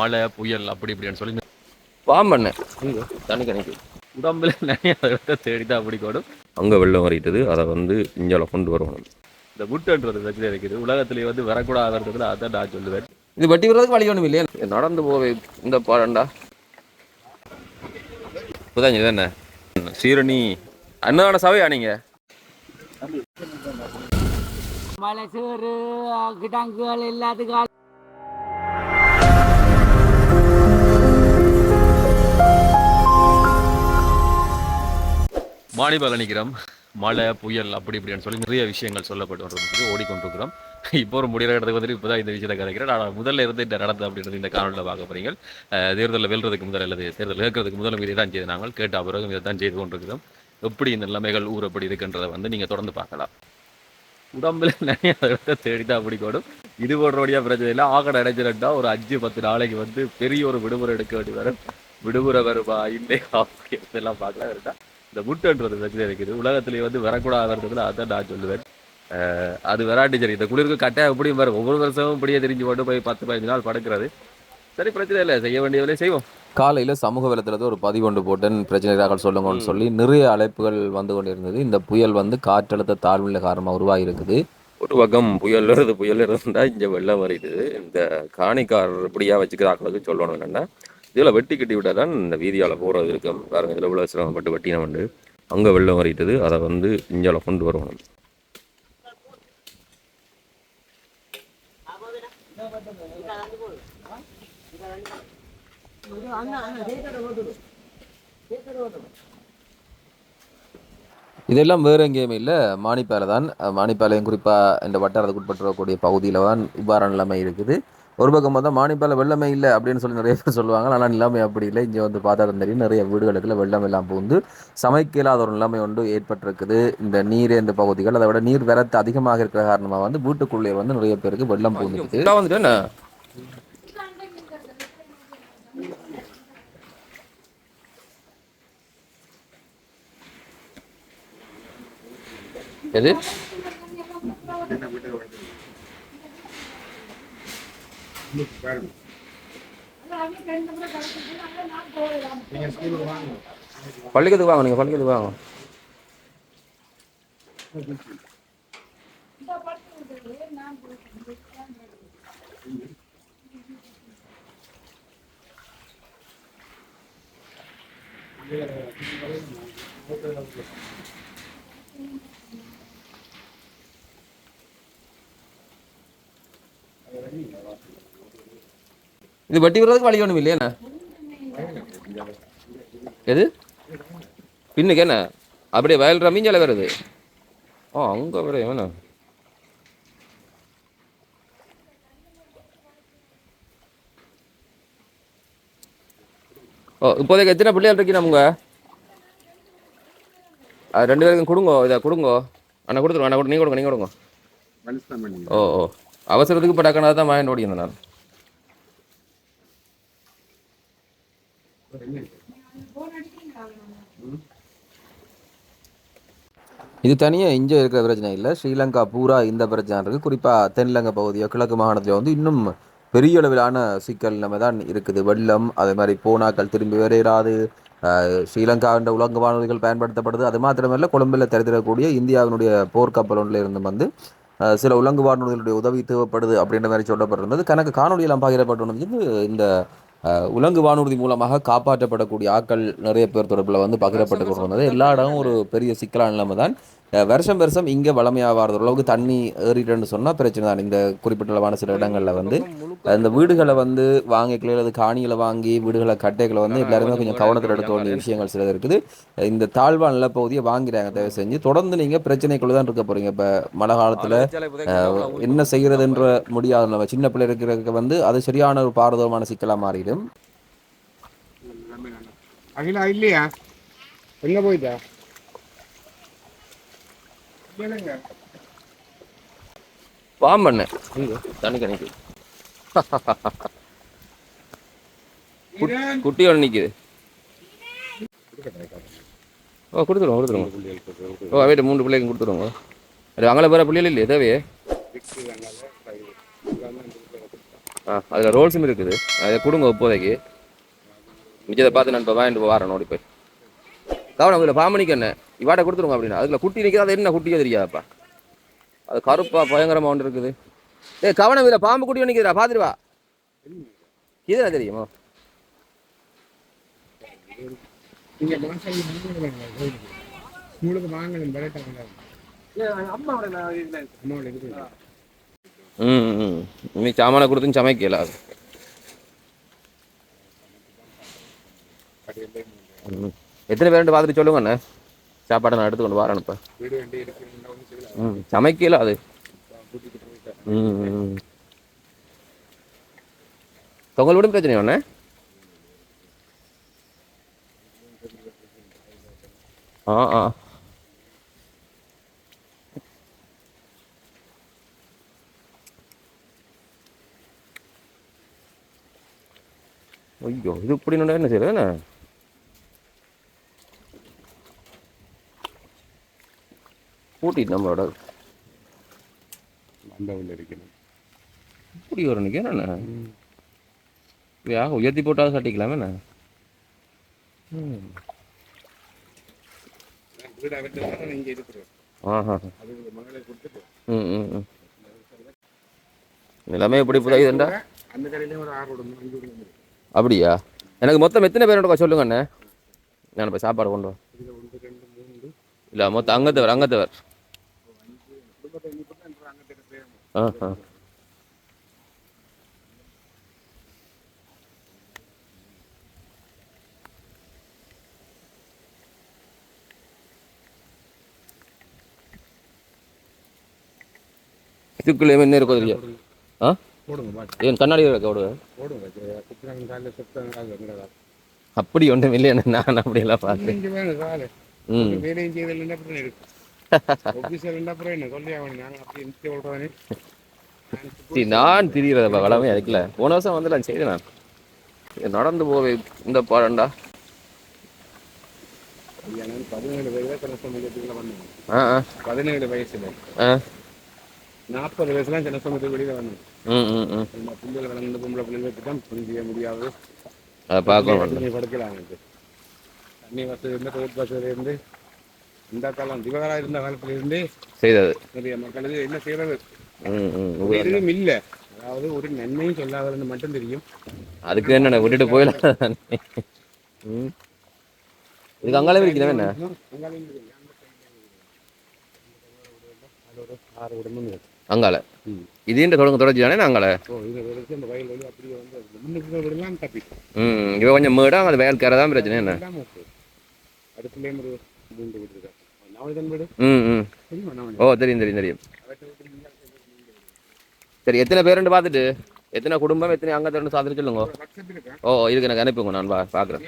மழை புயல் அப்படி இப்படின்னு சொல்லி பாம் பண்ணேன் தண்ணி கணக்கு உடம்புல நிறைய இடத்த தேடி தான் அப்படி கூடும். அங்கே வெள்ளம் வரைட்டது அதை வந்து இந்தியாவில் கொண்டு வரணும். இந்த முட்டுன்றது பிரச்சனை இருக்குது. உலகத்திலேயே வந்து வரக்கூடாதுன்றதுல அதான் நான் சொல்லுவேன். இது வட்டி வர்றதுக்கு வழி ஒன்றும் இல்லையா. நடந்து போவே இந்த பாடண்டா. இது என்ன? சீரணி. அன்னதான சபையா நீங்க? மலை சேறு கிட்டாங்குகள் எல்லாத்துக்கும் மாணிபால நிற்கிறோம் மழை புயல் அப்படி இப்படின்னு சொல்லி நிறைய விஷயங்கள் சொல்லப்பட்டு வர்றதுக்கு ஓடிக்கொண்டிருக்கிறோம். இப்போ ஒரு முடிகிற இடத்துக்கு வந்துட்டு இப்போ தான் இந்த விஷயத்தை கதைக்கிறேன். ஆனால் முதல்ல இருந்து இந்த நடந்தது அப்படின்றது இந்த காணொலியில் பார்க்க போறீங்க. அஹ் தேர்தலில் வெல்றதுக்கு முதல் அல்லது தேர்தல் கேட்கறதுக்கு முதலும் இதை தான் செய்து நாங்கள் கேட்ட பிறகு இதை தான் செய்து கொண்டிருக்கிறோம். எப்படி இந்த நிலைமைகள் ஊர் எப்படி இருக்குன்றதை வந்து நீங்கள் தொடர்ந்து பார்க்கலாம். உடம்புல நிறைய தேடிதான் தேடி தான் அப்படி கூடும் இது போடுறபடியா பிரச்சனை இல்லை. ஆகட அடைஞ்சிருந்தா ஒரு அஞ்சு பத்து நாளைக்கு வந்து பெரிய ஒரு விடுமுறை எடுக்க வேண்டி வரும். விடுமுறை வருமா இல்லை எல்லாம் பார்க்கலாம். இருந்தா இந்த முட்டுன்றது பிரச்சனை இருக்குது உலகத்திலேயே வந்து வரக்கூடாதுன்றதுல அதான் நான் சொல்லுவேன். அது வராட்டி சரி. இந்த குளிருக்கு கட்டாயம் எப்படியும் வரும். ஒவ்வொரு வருஷமும் இப்படியே தெரிஞ்சு போட்டு போய் பத்து பதினஞ்சு நாள் படுக்கிறது. சரி பிரச்சனை இல்லை. செய்ய வேண்டிய வேலையை செய்வோம். காலையில் சமூக வலைத்தளத்தில் ஒரு பதிவு ஒன்று போட்டேன். பிரச்சனைகள் சொல்லுங்கன்னு சொல்லி நிறைய அழைப்புகள் வந்து கொண்டிருந்தது. இந்த புயல் வந்து காற்றழுத்த தாழ்வுநிலை காரணமாக உருவாகி இருக்குது ஒரு பக்கம் புயல் வருது புயல் இருந்தா இங்கே வெள்ளம் வருது. இந்த காணிக்கார் இப்படியா வச்சுக்கிறாங்களுக்கு சொல்லணும் என்னன்னா இதில் வெட்டி கட்டி விட்டால் தான் இந்த வீதியால் போகிறது இருக்கும். பாருங்க இதில் இவ்வளோ சிரமப்பட்டு வெட்டின வந்து அங்கே வெள்ளம் வரைட்டது. அதை வந்து இஞ்சால் கொண்டு வரணும். இதெல்லாம் வேறு எங்கேயுமே இல்லை. மானிப்பாலை தான். அஹ் மானிப்பாளையம் குறிப்பாக இந்த வட்டாரத்துக்கு உட்பட்டுறக்கூடிய பகுதியில் தான் இவ்வாறான நிலைமை இருக்குது. ஒரு பக்கம் பார்த்தா மானிப்பாலை வெள்ளமே இல்லை அப்படின்னு சொல்லி நிறைய பேர் சொல்லுவாங்க. ஆனால் நிலைமை அப்படி இல்லை. இங்கே வந்து பார்த்தா தெரியும் நிறைய வீடுகளுக்குள்ள வெள்ளம் எல்லாம் புகுந்து சமைக்க இல்லாத ஒரு நிலைமை ஒன்று ஏற்பட்டிருக்குது. இந்த நீர் இந்த பகுதிகள் அதை விட நீர் வரத்து அதிகமாக இருக்கிற காரணமாக வந்து வீட்டுக்குள்ளே வந்து நிறைய பேருக்கு வெள்ளம் புகுந்துருக்குது வந்துட்டு என்ன எது பள்ளிக்கத்துக்கு வாங்க நீங்கள் பள்ளிக்கத்துக்கு வாங்க. இது வட்டி வர்றதுக்கு வழி ஒன்றும் இல்லையா எது? பின்னுக்கு என்ன? அப்படியே வயல் ரமீஞ்சால வருது. ஓ அங்கே வர வேணா ஓ இப்போதைக்கு எத்தனை பிள்ளைகள் இருக்கீங்க அது ரெண்டு பேருக்கும் கொடுங்கோ இதை கொடுங்கோ. அண்ணா கொடுத்துருவோம் அண்ணா கொடு நீ கொடுங்க. நீ கொடுங்க ஓ ஓ. அவசரத்துக்கு இப்போ டக்குனா தான் வாங்கிட்டு ஓடிக்கிறேன் நான். இது தனியாக இங்கே இருக்கிற பிரச்சனை இல்லை. ஸ்ரீலங்கா பூரா இந்த பிரச்சனை இருக்குது குறிப்பாக தென்னிலங்கை பகுதியோ கிழக்கு மாகாணத்தில் வந்து இன்னும் பெரிய அளவிலான சிக்கல் நம்ம தான் இருக்குது. வெள்ளம் அதே மாதிரி போனாக்கள் திரும்பி வரையிறாது என்ற உலக வானொலிகள் பயன்படுத்தப்படுது. அது மாத்திரமல்ல கொழும்பில் திறந்திடக்கூடிய இந்தியாவினுடைய போர்க்கப்பல் ஒன்றில் இருந்து வந்து சில உலங்கு வானொலிகளுடைய உதவி தேவைப்படுது அப்படின்ற மாதிரி சொல்லப்பட்டிருந்தது. கணக்கு காணொலியெல்லாம் பகிரப்பட்டு இந்த உலங்கு வானூர்தி மூலமாக காப்பாற்றப்படக்கூடிய ஆட்கள் நிறைய பேர் தொடர்பில் வந்து பகிரப்பட்டு கொண்டு வந்தது எல்லா இடமும் ஒரு பெரிய சிக்கலான நிலைமை தான் வருஷம் வருஷம் இங்கே வளமையாக வரது அளவுக்கு தண்ணி ஏறிட்டுன்னு சொன்னால் பிரச்சனை தான். இந்த குறிப்பிட்டளவான சில இடங்களில் வந்து இந்த வீடுகளை வந்து வாங்கிக்கல அல்லது காணிகளை வாங்கி வீடுகளை கட்டைகளை வந்து எல்லாருமே கொஞ்சம் கவனத்தில் எடுக்க வேண்டிய விஷயங்கள் சில இருக்குது. இந்த தாழ்வான நிலப்பகுதியை வாங்கிறாங்க தயவு செஞ்சு. தொடர்ந்து நீங்கள் பிரச்சனைக்குள்ள தான் இருக்க போகிறீங்க இப்போ மழை காலத்தில் என்ன செய்கிறதுன்ற முடியாத. நம்ம சின்ன பிள்ளை இருக்கிறதுக்கு வந்து அது சரியான ஒரு பாரதமான சிக்கலாக மாறிடும். அகிலா இல்லையா? எங்க போயிட்டா? கேளுங்க. பாம் பண்ணேன் தண்ணி கணிக்கு குட்டி ஒன்று நிற்குது ஓ கொடுத்துருவோம் கொடுத்துருவோம் ஓ வீட்டு மூன்று பிள்ளைங்க கொடுத்துருவோங்க அது அங்கே வேறு பிள்ளைகள் இல்லையே தேவையே. ஆ அதில் ரோல்ஸும் இருக்குது. அதை கொடுங்க இப்போதைக்கு. மிச்சத்தை பார்த்து நான் இப்போ வாங்கிட்டு வரேன் ஓடி போய். கவனம் இதில் பாமணிக்கு என்ன இவாட்ட கொடுத்துருங்க அப்படின்னா. அதில் குட்டி நிற்கிறது அது என்ன குட்டியோ தெரியாதுப்பா. அது கருப்பா பயங்கரமாக ஒன்று இருக்குது. ஏய் கவனம் இதில் பாம்பு குட்டி நிற்கிறா பார்த்துட்டு வா. இதுனா தெரியுமா? ம் இன்னைக்கு சாமானை கொடுத்து சமைக்கல அது. எத்தனை பேருண்டு பார்த்துட்டு சொல்லுங்க அண்ணே. சாப்பாடை நான் எடுத்துக்கொண்டு வரேன் இப்போ. ஒன்று ம் சமைக்கல அது. ம். தொங்கல் விட பிரச்சனை ஒண்ணே ஆ ஆ. ஐயோ இது இப்படி என்ன செய்யறது என்ன பூட்டிட்டு நம்மளோட அந்த உள்ள இருக்கணும் இப்படி ஒரு நிற்கிறேன் என்ன யா உயர்த்தி போட்டாலும் சட்டிக்கலாமே என்ன ம். வீடு அவர்கிட்ட இங்கே இருக்கிறோம் ஆஹா. அது மகளை கொடுத்துட்டு. ம் ம் ம். எல்லாமே எப்படி விடணும் அப்படியா? எனக்கு மொத்தம் எத்தனை பேர் சொல்லுங்க அண்ணே? நான் போய் சாப்பாடு கொண்டு வா. இதில் ஒன்று ரெண்டு மூணு இல்லை மொத்தம் அங்கத்தவர் அங்கத்தவர். இருக்க விடுவேன் போடுங்க குத்துறாங்க காலையில் சுத்தாங்க காலையில் அப்படி ஒன்றும் இல்லைன்னு நான் அப்படியெல்லாம் காலை ம். நான் திரிகிறத வளமே அதுக்குல போன வருஷம் வந்து நான் செய்தேன்? நடந்து போவே இந்த பாடண்டா. பதினேழு வயசுல நாற்பது வயசுலாம் ஜனசமத்துக்கு வெளியில வந்தேன். பிள்ளைகள் வளர்ந்த பொம்பளை பிள்ளைகளுக்கு தான் புரிஞ்சிக்க முடியாது. அதை பார்க்கணும் படுக்கலாம் தண்ணி வசதி இருந்து ரோட் வசதி இருந்து இந்த காலம் திவகரா இருந்த காலத்துல இருந்து செய்தது. நிறைய மக்களுக்கு என்ன செய்யறது? ம் ம் ஒரு இதுவும் இல்ல. அதாவது ஒரு நன்மையும் சொல்லாததுன்னு மட்டும் தெரியும். அதுக்கு என்ன விட்டுட்டு போயிடலாம்? இதுக்கு அங்காலே விரிக்கிறேன் என்ன. அங்கால ம். இதுன்ற தொடங்க தொடர்ச்சி தானே அங்கால இது வயல் ம் இவ கொஞ்சம் மேடா அது வேலைக்கார தான் பிரச்சனை என்ன? அடுப்புலேயும் ஒரு மூன்று ஓ தெரியும் தெரியும் தெரியும் சரி எத்தனை பேருன்னு பார்த்துட்டு எத்தனை குடும்பம் எத்தனை அங்கத்தோட சாதிச்சு சொல்லுங்க ஓ இதுக்கு எனக்கு அனுப்புங்க நான் பா பார்க்குறேன்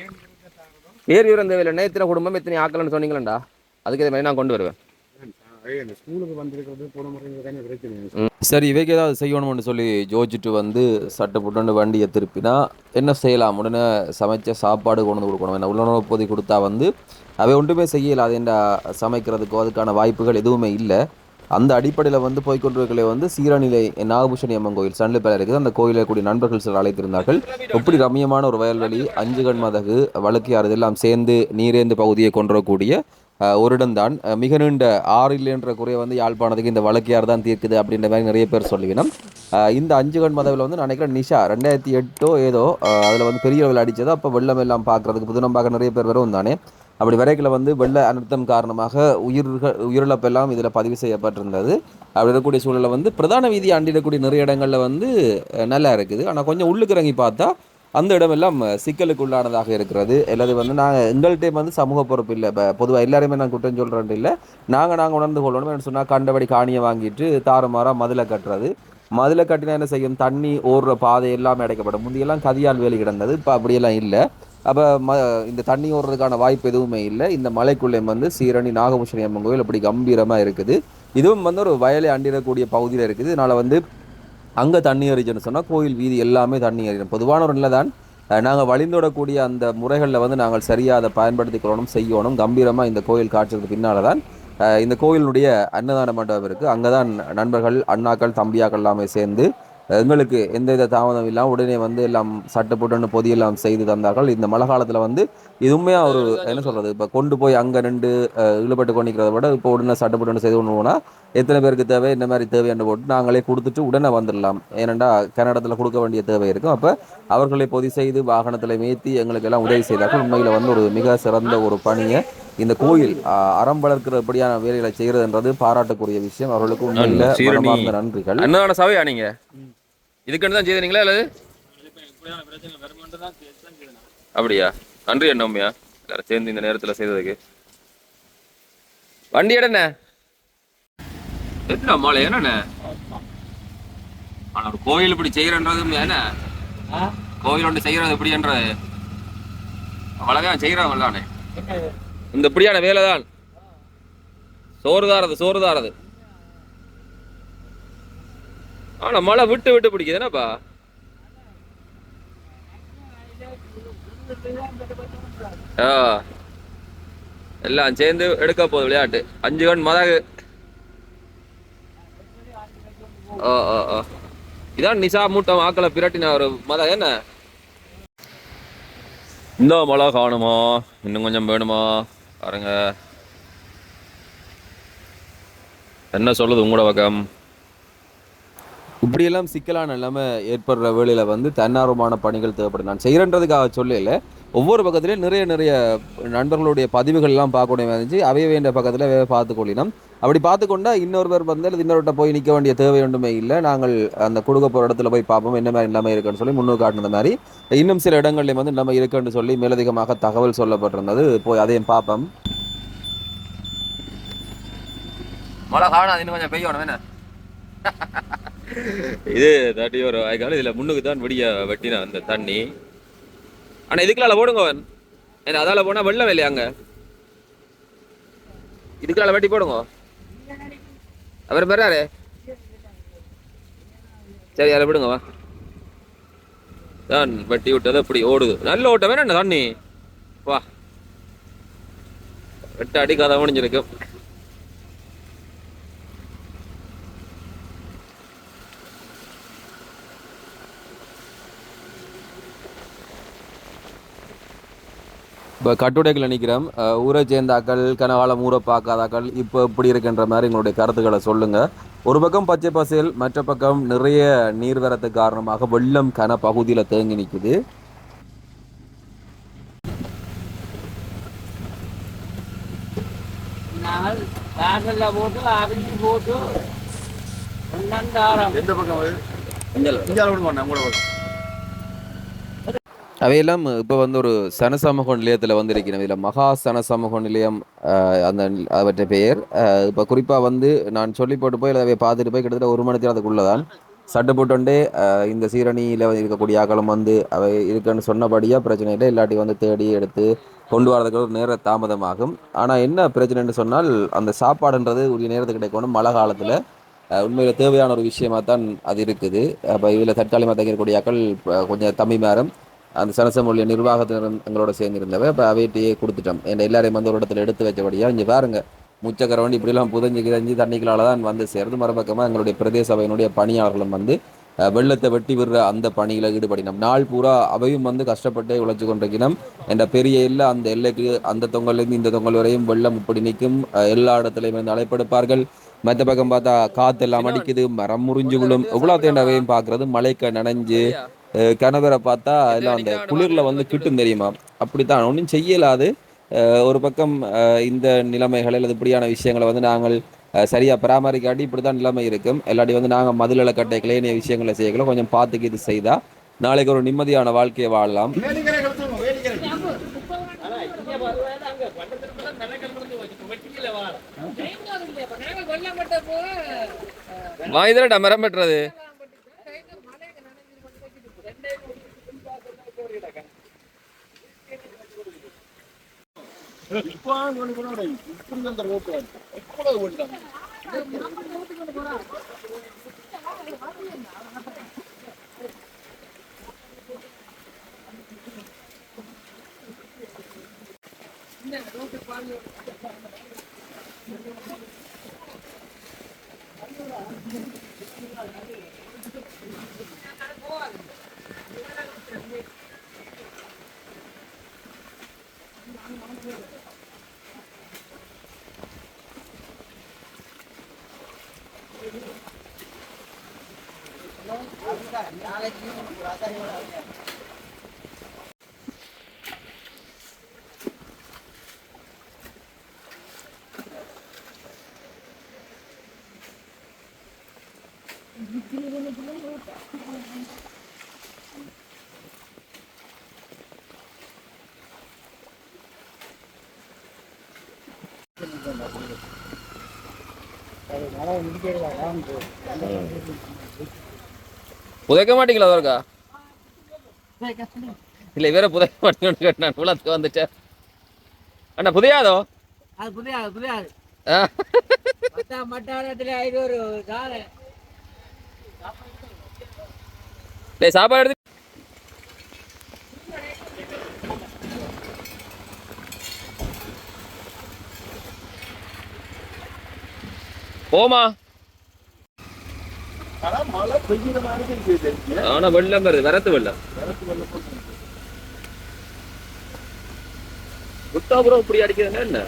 பேர் விவரம் தேவையில்லை எத்தனை குடும்பம் எத்தனை ஆக்கலன்னு சொன்னீங்களா அதுக்கு இதே மாதிரி நான் கொண்டு வருவேன் சரி இவைக்கு ஏதாவது செய்யணும்னு சொல்லி ஜோதிச்சுட்டு வந்து சட்டை புட்டு வண்டியை திருப்பினா என்ன செய்யலாம் உடனே சமைச்ச சாப்பாடு கொண்டு வந்து கொடுக்கணும் என்ன உள்ளுணர்வு பொதி கொடுத்தா வந்து அவை ஒன்றுமே செய்யலை அது என்ன சமைக்கிறதுக்கோ அதுக்கான வாய்ப்புகள் எதுவுமே இல்லை. அந்த அடிப்படையில் வந்து போய்கொண்டிருக்கலை வந்து சீரநிலை நாகபூஷணி அம்மன் கோயில் சண்டில் பேர் இருக்குது. அந்த கோயிலில் கூடிய நண்பர்கள் சிலர் அழைத்திருந்தார்கள். எப்படி ரம்மியமான ஒரு வயல்வெளி அஞ்சு கண்மதகு வழக்கியாறு இதெல்லாம் சேர்ந்து நீரேந்து பகுதியை கொண்டுவரக்கூடிய அஹ், ஒரு இடம்தான் மிக நீண்ட ஆறு இல்லைன்ற குறையை வந்து யாழ்ப்பாணத்துக்கு இந்த வழக்கியார் தான் தீர்க்குது அப்படின்ற மாதிரி நிறைய பேர் சொல்லுவினோம். இந்த அஞ்சு கண் மதவில் வந்து நான் நினைக்கிறேன் நிஷா ரெண்டாயிரத்தி எட்டோ ஏதோ அதில் வந்து பெரிய அளவில் அடித்ததோ அப்போ வெள்ளம் எல்லாம் பார்க்குறதுக்கு புதுனம் பார்க்க நிறைய பேர் வரும் தானே. அப்படி வரைக்கில் வந்து வெள்ள அனர்த்தம் காரணமாக உயிர்கள் உயிரிழப்பெல்லாம் இதில் பதிவு செய்யப்பட்டிருந்தது. அப்படி இருக்கக்கூடிய சூழலில் வந்து பிரதான வீதி அண்டிடக்கூடிய நிறைய இடங்களில் வந்து நல்லா இருக்குது. ஆனால் கொஞ்சம் உள்ளுக்கு இறங்கி பார்த்தா அந்த இடமெல்லாம் சிக்கலுக்கு உள்ளானதாக இருக்கிறது. அல்லது வந்து நாங்கள் எங்கள்கிட்ட வந்து சமூக பொறுப்பு இல்லை. இப்போ பொதுவாக எல்லாருமே நான் குற்றம் சொல்கிறேன் இல்லை. நாங்கள் நாங்கள் உணர்ந்து கொள்ளணும் சொன்னால் கண்டபடி காணியை வாங்கிட்டு தாறுமாறாக மதில கட்டுறது. மதிலை கட்டினா என்ன செய்யும்? தண்ணி ஓடுற பாதை எல்லாமே அடைக்கப்படும். முந்தியெல்லாம் கதியால் வேலி கிடந்தது. இப்போ அப்படியெல்லாம் இல்லை. அப்போ ம இந்த தண்ணி ஓடுறதுக்கான வாய்ப்பு எதுவுமே இல்லை. இந்த மலைக்குள்ளே வந்து சீரணி நாகபூஷணி அம்மன் கோயில் அப்படி கம்பீரமாக இருக்குது. இதுவும் வந்து ஒரு வயலை அண்டிடக்கூடிய பகுதியில் இருக்குது. இதனால் வந்து அங்கே தண்ணி எறிச்சுன்னு சொன்னால் கோயில் வீதி எல்லாமே தண்ணி எறியும் பொதுவான ஒரு நிலை தான் நாங்கள் வழிந்தோடக்கூடிய அந்த முறைகளில் வந்து நாங்கள் சரியாக அதை பயன்படுத்திக்கொள்ளணும் செய்யணும். கம்பீரமாக இந்த கோயில் காட்சிக்கு பின்னால் தான் இந்த கோயிலுடைய அன்னதான மண்டபம் இருக்குது அங்கே தான் நண்பர்கள் அண்ணாக்கள் தம்பியாக்கள் எல்லாமே சேர்ந்து எங்களுக்கு எந்தவித தாமதம் இல்லாமல் உடனே வந்து எல்லாம் சட்டப்பட்டு பொதியெல்லாம் செய்து தந்தார்கள். இந்த மழை காலத்தில் வந்து இது உண்மையாக ஒரு என்ன சொல்கிறது இப்போ கொண்டு போய் அங்கே ரெண்டு ஈடுபட்டு கொண்டிருக்கிறத விட இப்போ உடனே சட்டப்பட்டு செய்து கொண்டு போனால் எத்தனை பேருக்கு தேவை என்ன மாதிரி தேவைன்னு போட்டு நாங்களே கொடுத்துட்டு உடனே வந்துடலாம். ஏனெண்டா கன்னடத்தில் கொடுக்க வேண்டிய தேவை இருக்கும். அப்போ அவர்களை பொதி செய்து வாகனத்தில் மேத்தி எங்களுக்கு எல்லாம் உதவி செய்தார்கள். உண்மையில் வந்து ஒரு மிக சிறந்த ஒரு பணியை இந்த கோயில் அறம் வளர்க்கிறபடியான வேலைகளை செய்கிறதுன்றது பாராட்டக்கூடிய விஷயம். அவர்களுக்கு உண்மையில் நன்றிகள். அன்னதான சபையா நீங்க? இதுக்கு தான் செய்தீங்களா அல்லது? அப்படியா? நன்றி அண்ணாமையா எல்லாரும் சேர்ந்து இந்த நேரத்துல செய்ததுக்கு. வண்டி இடண்ணே எத்தனை மாலை? என்னண்ணே? ஆனா ஒரு கோயில் இப்படி செய்கிறன்றது என்ன? கோயில் ஒன்று செய்யறது எப்படின்றது அவ்வளோதான் செய்கிறாங்களானே இந்த இப்படியான வேலை தான் சோறுதாரது சோறுதாரது ஆனால் ஆனா மழை விட்டு விட்டு பிடிக்குது. என்னப்பா? ஆ. எல்லாம் சேர்ந்து எடுக்க போகுது விளையாட்டு. அஞ்சு கண் மதகு. ஓ ஓ ஓ இதான் நிசா மூட்டம் ஆக்களை பிரட்டின ஒரு மதம் என்ன? இந்த மழை காணுமா? இன்னும் கொஞ்சம் வேணுமா? பாருங்க. என்ன சொல்லுது உங்களோட பக்கம்? இப்படியெல்லாம் சிக்கலான நிலைமை ஏற்படுற வேளையில் வந்து தன்னார்வமான பணிகள் தேவைப்படும். நான் செய்கிறன்றதுக்காக சொல்லல. ஒவ்வொரு பக்கத்துலேயும் நிறைய நிறைய நண்பர்களுடைய பதிவுகள்லாம் பார்க்கணும் இருந்துச்சு. அவைய வேண்டிய பக்கத்தில் பார்த்து கொள்ளினோம். அப்படி பார்த்துக்கொண்டா இன்னொருவர் வந்து அல்லது இன்னொருட்ட போய் நிற்க வேண்டிய தேவை ஒன்றுமே இல்லை. நாங்கள் அந்த கொடுக்க போகிற இடத்துல போய் பார்ப்போம். என்ன மாதிரி நிலைமை இருக்குன்னு சொல்லி முன்னோர் காட்டினது மாதிரி. இன்னும் சில இடங்கள்லையும் வந்து நிலைமை இருக்குன்னு சொல்லி மேலதிகமாக தகவல் சொல்லப்பட்டிருந்தது. போய் அதையும் பார்ப்போம். மழை காணாது இன்னும் கொஞ்சம் பெய்யணும். என்ன? இது தட்டி ஒரு வாய்க்கால். இதுல முன்னுக்கு தான் வெடிய வெட்டின அந்த தண்ணி. ஆனா இதுக்குள்ள போடுங்க. ஏன்னா அதால போனால் வெள்ளம் இல்லையா அங்க? இதுக்குள்ள வெட்டி போடுங்க. அவர் பெறாரு சரி அதை விடுங்க வா. தான் வெட்டி விட்டது அப்படி ஓடுது. நல்ல ஓட்டம். வேணும் தண்ணி? வா. வெட்ட அடிக்காத முடிஞ்சிருக்கும். இப்போ கட்டுடைகளை நிற்கிறோம் ஊரை சேர்ந்தாக்கள் கனகாலம் ஊரை பார்க்காதாக்கள் இப்போ இப்படி இருக்குன்ற மாதிரி எங்களுடைய கருத்துக்களை சொல்லுங்கள் ஒரு பக்கம் பச்சை பசேல் மற்ற பக்கம் நிறைய நீர்வரத்து காரணமாக வெள்ளம் கன பகுதியில் தேங்கி நிற்குது போட்டு அரிஞ்சு போட்டு எந்த பக்கம் விட மாட்டேன் கூட பக்கம் அவையெல்லாம் இப்போ வந்து ஒரு சனசமூக நிலையத்தில் வந்திருக்கிறோம் இதில் மகா சனசமூக நிலையம் அந்த அவற்றை பெயர். இப்போ குறிப்பாக வந்து நான் சொல்லி போட்டு போய் அதை பார்த்துட்டு போய் கிட்டத்தட்ட ஒரு மணி நேரத்துக்குள்ளே தான் சட்டை போட்டுண்டே இந்த சீரணியில் இருக்கக்கூடிய அகலம் வந்து அவை இருக்குன்னு சொன்னபடியாக பிரச்சனை இல்லை இல்லாட்டி வந்து தேடி எடுத்து கொண்டு வரதுக்கு ஒரு நேர தாமதமாகும். ஆனால் என்ன பிரச்சனைன்னு சொன்னால் அந்த சாப்பாடுன்றது உரிய நேரத்துக்கு கிடைக்கணும். மழை காலத்தில் உண்மையில் தேவையான ஒரு விஷயமாக தான் அது இருக்குது. அப்போ இதில் தற்காலிகமாக தங்கியிருக்கக்கூடிய அக்கள் கொஞ்சம் தம்பி மேரம் அந்த சனசமொழிய நிர்வாகத்தினர் எங்களோட சேர்ந்திருந்தவ இப்போ அவையிட்டையே கொடுத்துட்டோம். என்ன எல்லாரையும் வந்து ஒரு இடத்துல எடுத்து வச்சபடியா இங்கே பாருங்க முச்சக்கரை வண்டி இப்படிலாம் புதஞ்சு கிதஞ்சு தண்ணிகளால் தான் வந்து சேருது மறுபக்கமாக எங்களுடைய பிரதேச சபையினுடைய பணியாளர்களும் வந்து வெள்ளத்தை வெட்டி விடுற அந்த பணியில் ஈடுபடினோம். நாள் பூரா அவையும் வந்து கஷ்டப்பட்டு உழைச்சு கொண்டிருக்கணும் என்ற பெரிய எல்லை அந்த எல்லைக்கு அந்த தொங்கல்லேருந்து இந்த தொங்கல் வரையும் வெள்ளம் இப்படி நிற்கும் எல்லா இடத்துலையும் வந்து அழைப்படுப்பார்கள் மற்ற பக்கம் பார்த்தா காத்து எல்லாம் அடிக்குது மரம் முறிஞ்சு விழும். இவ்வளோ தேண்டவையும் பார்க்கறது மழைக்க நனைஞ்சு கணவரை பார்த்தா எல்லாம் அந்த குளிர்ல வந்து கிட்டும் தெரியுமா? அப்படித்தான். ஒன்றும் செய்யலாது. அஹ் ஒரு பக்கம் அஹ் இந்த நிலைமைகள் அல்லது இப்படியான விஷயங்களை வந்து நாங்கள் சரியா பராமரிக்காட்டி இப்படி தான் நிலைமை இருக்கும். இல்லாட்டி வந்து நாங்கள் மதுளை கட்டைகளே ஏனைய விஷயங்களை செய்யல கொஞ்சம் பார்த்துக்கு இது செய்தா நாளைக்கு ஒரு நிம்மதியான வாழ்க்கையை வாழலாம். வாய்தரடா மரம் பெற்றது இப்போ கூட இப்படி அந்த புதைக்க மாட்டீங்களா அதற்கா இல்ல வேற புதைக்க மாட்டீங்கன்னு கேட்டேன். குளத்துக்கு வந்துட்டேன். அண்ணா புதையாதோ? அது ஆ. மத்த மட்டாரத்துல இது ஒரு சாப்பாடு போமா. ஆனா வெள்ளம் வருது வரத்து வெள்ளம். புத்தாபுரம் இப்படி அடிக்கிறதுன்னா என்ன?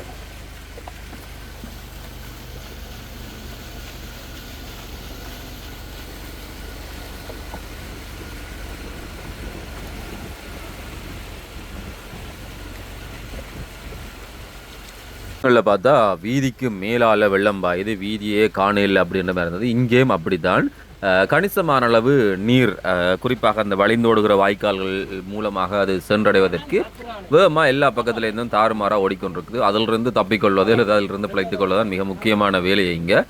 ல பார்த்தா வீதிக்கு மேலால் வெள்ளம் பாயுது. வீதியே காணல் அப்படின்ற மாதிரி இருந்தது. இங்கேயும் அப்படி தான் கணிசமான அளவு நீர் குறிப்பாக அந்த வழிந்தோடுகிற வாய்க்கால்கள் மூலமாக அது சென்றடைவதற்கு வேகமாக எல்லா பக்கத்துலேருந்தும் தாறுமாறாக ஓடிக்கொண்டிருக்குது. அதிலிருந்து தப்பிக்கொள்வது அல்லது அதிலிருந்து பிழைத்துக் தான் மிக முக்கியமான வேலையை இங்கே.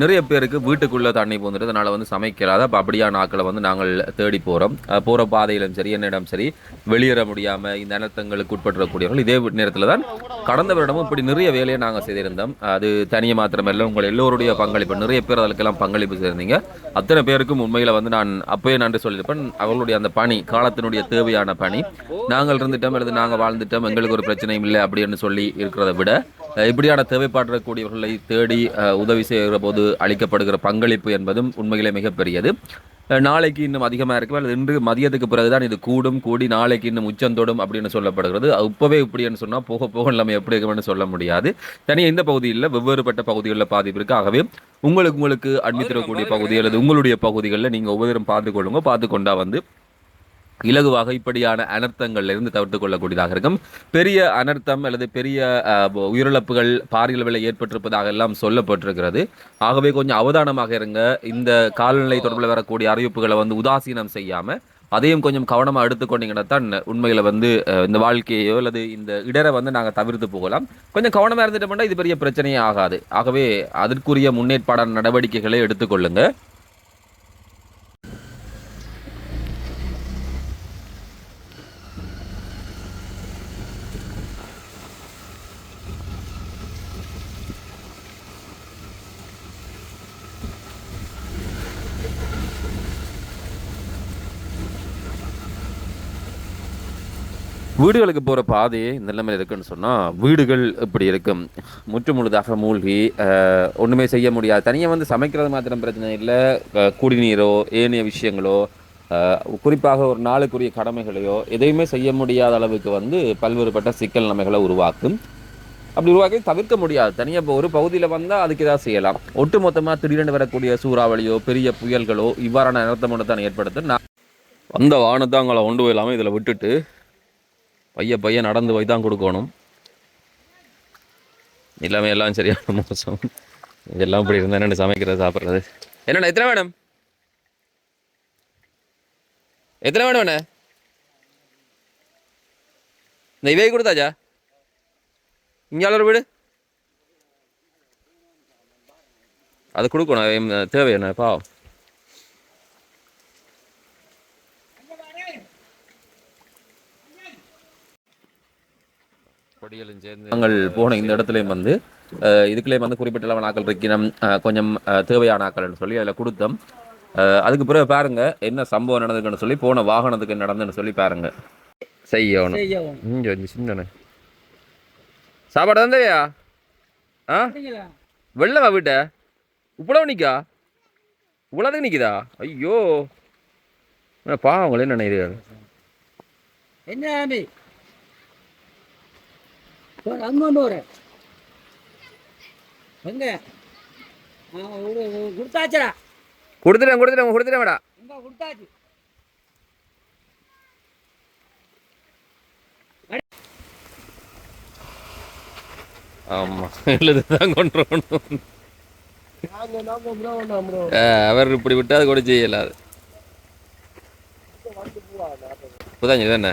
நிறைய பேருக்கு வீட்டுக்குள்ளே தண்ணி போந்துட்டு அதனால் வந்து சமைக்கலாத அப்போ அப்படியான ஆக்களை வந்து நாங்கள் தேடி போகிறோம் போகிற பாதையிலும் சரி என்னிடம் சரி வெளியேற முடியாமல் இந்த அனர்த்தங்களுக்கு உட்பட்டுறக்கூடியவர்கள் இதே நேரத்தில் தான் கடந்த வருடமும் இப்படி நிறைய வேலையை நாங்கள் செய்திருந்தோம். அது தனியாக மாத்திரமல்ல உங்கள் எல்லோருடைய பங்களிப்பு நிறைய பேர் அதற்கெல்லாம் பங்களிப்பு செய்திருந்தீங்க. அத்தனை பேருக்கும் உண்மையில் வந்து நான் அப்பயே நன்றி சொல்லியிருப்பேன். அவர்களுடைய அந்த பணி காலத்தினுடைய தேவையான பணி. நாங்கள் இருந்துட்டோம் அல்லது நாங்கள் வாழ்ந்துட்டோம் எங்களுக்கு ஒரு பிரச்சனையும் இல்லை அப்படின்னு சொல்லி இருக்கிறத விட இப்படியான தேவைப்படக்கூடியவர்களை தேடி உதவி செய்கிற போது அளிக்கப்படுகிற பங்களிப்பு என்பதும் உண்மையிலே மிகப்பெரியது நாளைக்கு இன்னும் அதிகமாக இருக்கும்? அல்லது இன்று மதியத்துக்கு பிறகுதான் இது கூடும் கூடி நாளைக்கு இன்னும் உச்சந்தோடும் அப்படின்னு சொல்லப்படுகிறது. இப்பவே இப்படின்னு சொன்னால் போக போக நம்ம எப்படி இருக்கும்னு சொல்ல முடியாது. தனியாக இந்த பகுதியில் வெவ்வேறுபட்ட பகுதிகளில் பாதிப்பு இருக்கு ஆகவே உங்களுக்கு உங்களுக்கு அண்மித்திரக்கூடிய பகுதி அல்லது உங்களுடைய பகுதிகளில் நீங்கள் ஒவ்வொருத்தரும் பார்த்து கொள்ளுங்க. பார்த்து கொண்டா வந்து இலகுவாக இப்படியான அனர்த்தங்கள்ல இருந்து தவிர்த்து கொள்ளக்கூடியதாக இருக்கும். பெரிய அனர்த்தம் அல்லது பெரிய உயிரிழப்புகள் பாரிய அளவில் ஏற்பட்டிருப்பதாக எல்லாம் சொல்லப்பட்டிருக்கிறது. ஆகவே கொஞ்சம் அவதானமாக இருங்க. இந்த காலநிலை தொடர்பில் வரக்கூடிய அறிவிப்புகளை வந்து உதாசீனம் செய்யாமல் அதையும் கொஞ்சம் கவனமாக எடுத்துக்கொண்டீங்கன்னா தான் உண்மையில் வந்து இந்த வாழ்க்கையோ அல்லது இந்த இடரை வந்து நாங்கள் தவிர்த்து போகலாம். கொஞ்சம் கவனமாக இருந்துட்டோம்னா இது பெரிய பிரச்சனையே ஆகாது. ஆகவே அதற்குரிய முன்னேற்பாடான நடவடிக்கைகளை எடுத்துக்கொள்ளுங்கள் வீடுகளுக்கு போகிற பாதையே இந்த நிலைமையில் இருக்குன்னு சொன்னால் வீடுகள் இப்படி இருக்கும். முற்று முழுதாக மூழ்கி ஒன்றுமே செய்ய முடியாது. தனியாக வந்து சமைக்கிறது மாத்திரம் பிரச்சனை இல்லை. குடிநீரோ ஏனைய விஷயங்களோ குறிப்பாக ஒரு நாளுக்குரிய கடமைகளையோ எதையுமே செய்ய முடியாத அளவுக்கு வந்து பல்வேறுபட்ட சிக்கல் நிலைமைகளை உருவாக்கும். அப்படி உருவாக்கி தவிர்க்க முடியாது. தனியாக இப்போ ஒரு பகுதியில் வந்தால் அதுக்கு ஏதாவது செய்யலாம். ஒட்டு மொத்தமாக திடீரென்று வரக்கூடிய சூறாவளியோ பெரிய புயல்களோ இவ்வாறான அனர்த்தம் ஒன்று தான் ஏற்படுத்த நான் வந்த வானத்தை அவங்கள கொண்டு போயிடலாமல் இதில் விட்டுட்டு பைய பையன் நடந்து போய் தான் கொடுக்கணும். எல்லாமே எல்லாம் சரியான மோசம். இதெல்லாம் இப்படி இருந்தால் என்ன சமைக்கிறது சாப்பிட்றது? என்னண்ணா எத்தனை வேணும் எத்தனை வேணும் அண்ணே இந்த இவை கொடுத்தாச்சா? இங்கே ஒரு வீடு? அது கொடுக்கணும் தேவை என்ன? பாவம். நாங்கள் போன இந்த இடத்துலையும் வந்து அஹ், இதுக்குள்ளேயும் வந்து குறிப்பிட்ட நாட்கள் இருக்கணும் கொஞ்சம் தேவையான ஆக்கள்னு சொல்லி அதில் கொடுத்தோம். அதுக்கு பிறகு பாருங்க என்ன சம்பவம் நடந்ததுன்னு சொல்லி போன வாகனத்துக்கு என்ன நடந்ததுன்னு சொல்லி பாருங்க. செய்யணும். இங்கே வந்து சின்னண்ணே. சாப்பாடு தந்தையா? ஆ? வெள்ளவா வீட்ட? இவ்வளவு நிக்கா? இவ்வளோதுக்கு நிக்குதா? ஐயோ. பாவங்களே என்ன இது? என்ன தம்பி போற, அங்க கொண்டு வரேன் எங்க? ஆ, ஒரு- ஒரு கொடுத்தாச்சுடா. கொடுத்துட்டேன் கொடுத்துட்டேன் கொடுத்துட்டேன் மேடா. எங்க கொடுத்தாச்சு. ஆமாம் கொண்டு அவர் இப்படி விட்டு அது கூட செய்யலாது புதாங்க தானே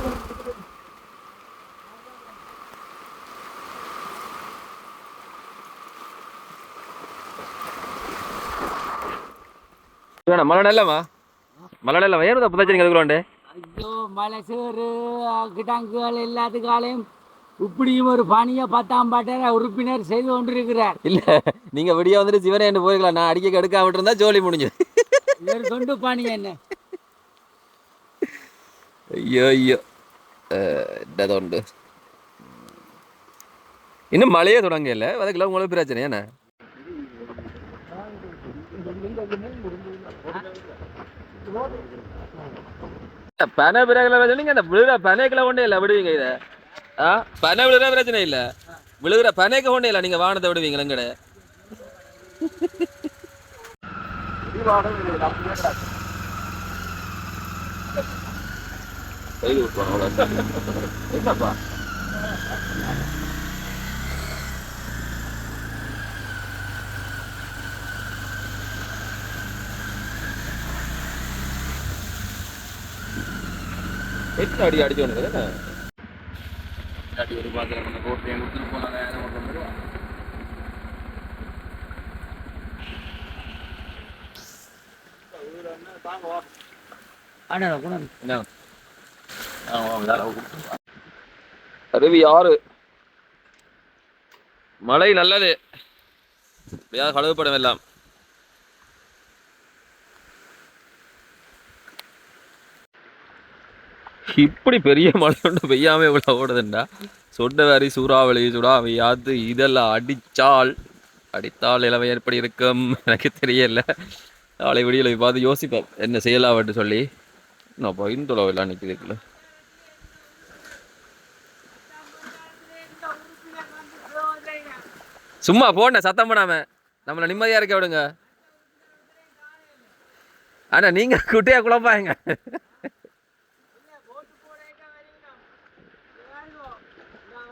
எல்லாம் வேணா மழை நல்லமா மழை நல்லமா ஏன் புதாச்சிங்க அதுக்குள்ளாண்டே ஐயோ மலை சேறு கிட்டாங்குகள் எல்லாத்துக்காலையும் இப்படியும் ஒரு பணியை பத்தாம் பாட்டர உறுப்பினர் செய்து கொண்டிருக்கிறார் இல்ல நீங்க விடிய வந்துட்டு சிவனே என்று போயிருக்கலாம் நான் அடிக்க எடுக்காம விட்டுருந்தா ஜோலி முடிஞ்சது இவர் கொண்டு பணி என்ன ஐயோ ஐயோ என்னது உண்டு இன்னும் மழையே தொடங்கல அதுக்குள்ள உங்களுக்கு பிரச்சனை என்ன பனை பிறகுல சொன்னீங்க அந்த விழுகிற பனைக்குள்ள கொண்டே இல்லை விடுவீங்க இதை. ஆ? பனை விழுகிற பிரச்சனை இல்லை. விழுகிற பனைக்கு கொண்டே இல்லை நீங்கள் வானத்தை விடுவீங்க எங்கட? என்னப்பா? எட்டு அடி அடிச்சு ஒன்று என்ன? அடி ஒரு பாத்திரம் நம்ம போட்டு கொடுத்துட்டு போனாங்க யாரும் வந்துடுவா அருவி ஆறு. மழை நல்லது. எப்படியாவது கழுவுப்படம் எல்லாம்? இப்படி பெரிய மழை ஒன்று பெய்யாம இவ்வளோ ஓடுதுண்டா? சொன்னவாரி சூறாவளி சுடாவி அது இதெல்லாம் அடிச்சால் அடித்தால் இளவை எப்படி இருக்கும்? எனக்கு தெரியல. நாளை விடியலை பார்த்து யோசிப்பேன் என்ன செய்யலாம்னு சொல்லி. நான் பயந்துளவு எல்லாம் நிற்கிறதுக்குள்ள சும்மா போன சத்தம் பண்ணாம நம்மளை நிம்மதியா இருக்க விடுங்க. ஆனா நீங்க குட்டியா குழப்பாங்க வெளியில வெளியில கஷ்டப்படுறோம்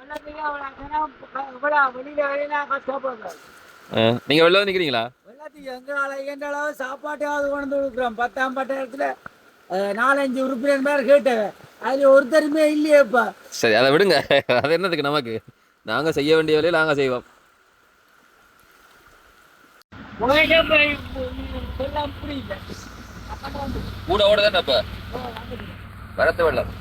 நீங்க வெளில நிக்கிறீங்களா? எல்லாத்தையும் எங்களால எந்த அளவு சாப்பாட்டையாவது கொண்டு கொடுக்குறோம் பத்தாம் பட்டத்துல நாலஞ்சு உறுப்பினர் பேர் கேட்டவன். அதுல ஒருத்தருமே இல்லையே இப்ப சரி அதை விடுங்க. அது என்னதுக்கு நமக்கு? நாங்க செய்ய வேண்டிய வேலையை நாங்க செய்வோம். கூட ஓடுதானே அப்ப? வரத்து வெள்ளம்.